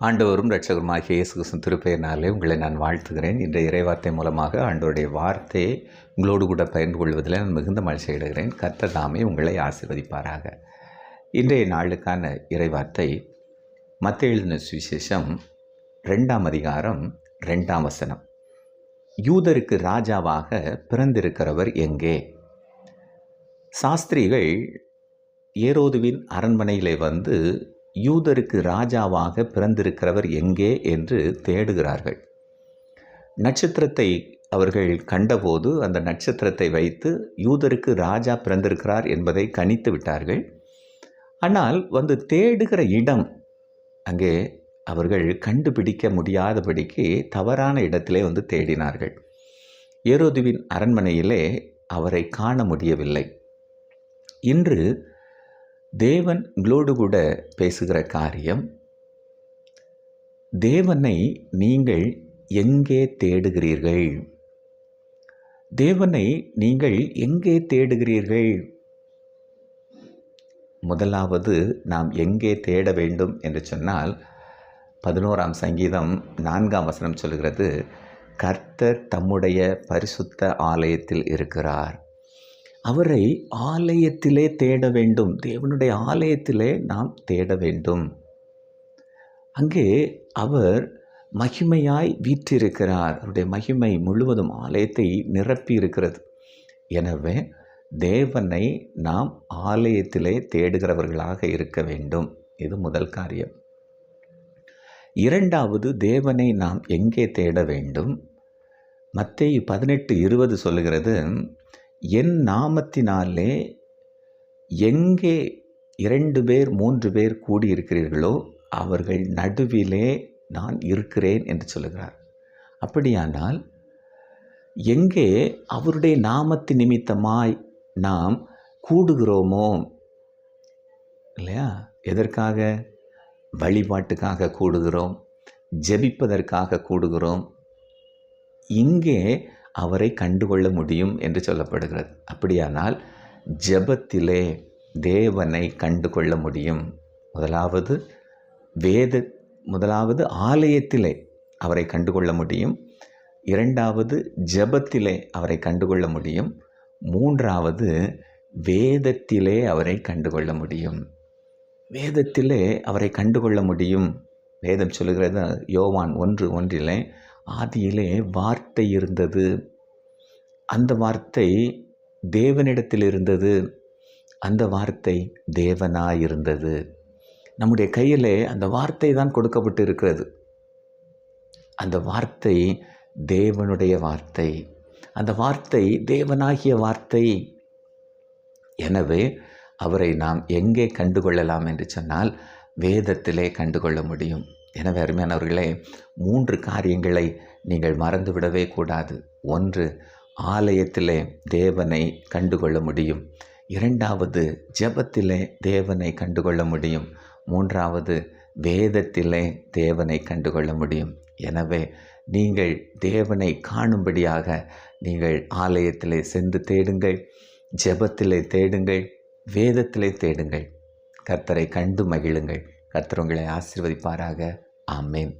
ஆண்டவரும் ரட்சகருமாகிய இயேசு கிருஷ்ணன் திருப்பெயர்னாலே உங்களை நான் வாழ்த்துகிறேன். இன்றைய இறைவார்த்தை மூலமாக ஆண்டவருடைய வார்த்தையை உங்களோடு கூட பகிர்ந்து கொள்வதில் நான் மிகுந்த மகிழ்ச்சியிடுகிறேன் அடைகிறேன். தாமே உங்களை ஆசிர்வதிப்பாராக. இன்றைய நாளுக்கான இறைவார்த்தை மத்திய எழுதின சுவிசேஷம் ரெண்டாம் அதிகாரம் ரெண்டாம் வசனம். யூதருக்கு ராஜாவாக பிறந்திருக்கிறவர் எங்கே? சாஸ்திரிகள் ஏரோதுவின் அரண்மனையிலே வந்து யூதருக்கு ராஜாவாக பிறந்திருக்கிறவர் எங்கே என்று தேடுகிறார்கள். நட்சத்திரத்தை அவர்கள் கண்டபோது அந்த நட்சத்திரத்தை வைத்து யூதருக்கு ராஜா பிறந்திருக்கிறார் என்பதை கணித்து விட்டார்கள். ஆனால் வந்து தேடுகிற இடம் அங்கே அவர்கள் கண்டுபிடிக்க முடியாதபடிக்கு தவறான இடத்திலே வந்து தேடினார்கள். ஏரோதுவின் அரண்மனையிலே அவரை காண முடியவில்லை. இன்று தேவன் உங்களோடு கூட பேசுகிற காரியம் தேவனை நீங்கள் எங்கே தேடுகிறீர்கள்? தேவனை நீங்கள் எங்கே தேடுகிறீர்கள்? முதலாவது நாம் எங்கே தேட வேண்டும் என்று சொன்னால் பதினோராம் சங்கீதம் நான்காம் வசனம் சொல்கிறது கர்த்தர் தம்முடைய பரிசுத்த ஆலயத்தில் இருக்கிறார். அவரை ஆலயத்திலே தேட வேண்டும். தேவனுடைய ஆலயத்திலே நாம் தேட வேண்டும். அங்கே அவர் மகிமையாய் வீற்றிருக்கிறார். அவருடைய மகிமை முழுவதும் ஆலயத்தை நிரப்பி இருக்கிறது எனவே தேவனை நாம் ஆலயத்திலே தேடுகிறவர்களாக இருக்க வேண்டும். இது முதல் காரியம். இரண்டாவது தேவனை நாம் எங்கே தேட வேண்டும்? மத்திய பதினெட்டு இருபது சொல்கிறது என் நாமத்தினாலே எங்கே இரண்டு பேர் மூன்று பேர் கூடியிருக்கிறீர்களோ அவர்கள் நடுவிலே நான் இருக்கிறேன் என்று சொல்லுகிறார். அப்படியானால் எங்கே அவருடைய நாமத்து நிமித்தமாய் நாம் கூடுகிறோமோ இல்லையா? எதற்காக? வழிபாட்டுக்காக கூடுகிறோம் ஜெபிப்பதற்காக கூடுகிறோம். இங்கே அவரை கண்டுகொள்ள முடியும் என்று சொல்லப்படுகிறது. அப்படியானால் ஜெபத்திலே தேவனை கண்டுகொள்ள முடியும். முதலாவது வேத முதலாவது ஆலயத்திலே அவரை கண்டுகொள்ள முடியும். இரண்டாவது ஜெபத்திலே அவரை கண்டுகொள்ள முடியும். மூன்றாவது வேதத்திலே அவரை கண்டுகொள்ள முடியும். வேதத்திலே அவரை கண்டுகொள்ள முடியும். வேதம் சொல்லுகிறது யோவான் ஒன்று ஒன்றிலே ஆதியிலே வார்த்தை இருந்தது. அந்த வார்த்தை தேவனிடத்தில் இருந்தது. அந்த வார்த்தை தேவனாக இருந்தது. நம்முடைய கையிலே அந்த வார்த்தை தான் கொடுக்கப்பட்டு இருக்கிறது அந்த வார்த்தை தேவனுடைய வார்த்தை. அந்த வார்த்தை தேவனாகிய வார்த்தை. எனவே அவரை நாம் எங்கே கண்டுகொள்ளலாம் என்று சொன்னால் வேதத்திலே கண்டுகொள்ள முடியும். எனவே அருமையானவர்களே மூன்று காரியங்களை நீங்கள் மறந்துவிடவே கூடாது. ஒன்று ஆலயத்திலே தேவனை கண்டுகொள்ள முடியும். இரண்டாவது ஜெபத்திலே தேவனை கண்டுகொள்ள முடியும். மூன்றாவது வேதத்திலே தேவனை கண்டுகொள்ள முடியும். எனவே நீங்கள் தேவனை காணும்படியாக நீங்கள் ஆலயத்திலே சென்று தேடுங்கள் ஜெபத்திலே தேடுங்கள் வேதத்திலே தேடுங்கள். கர்த்தரை கண்டு மகிழுங்கள். கர்த்தர் உங்களை ஆசீர்வதிப்பாராக. ஆமேன்.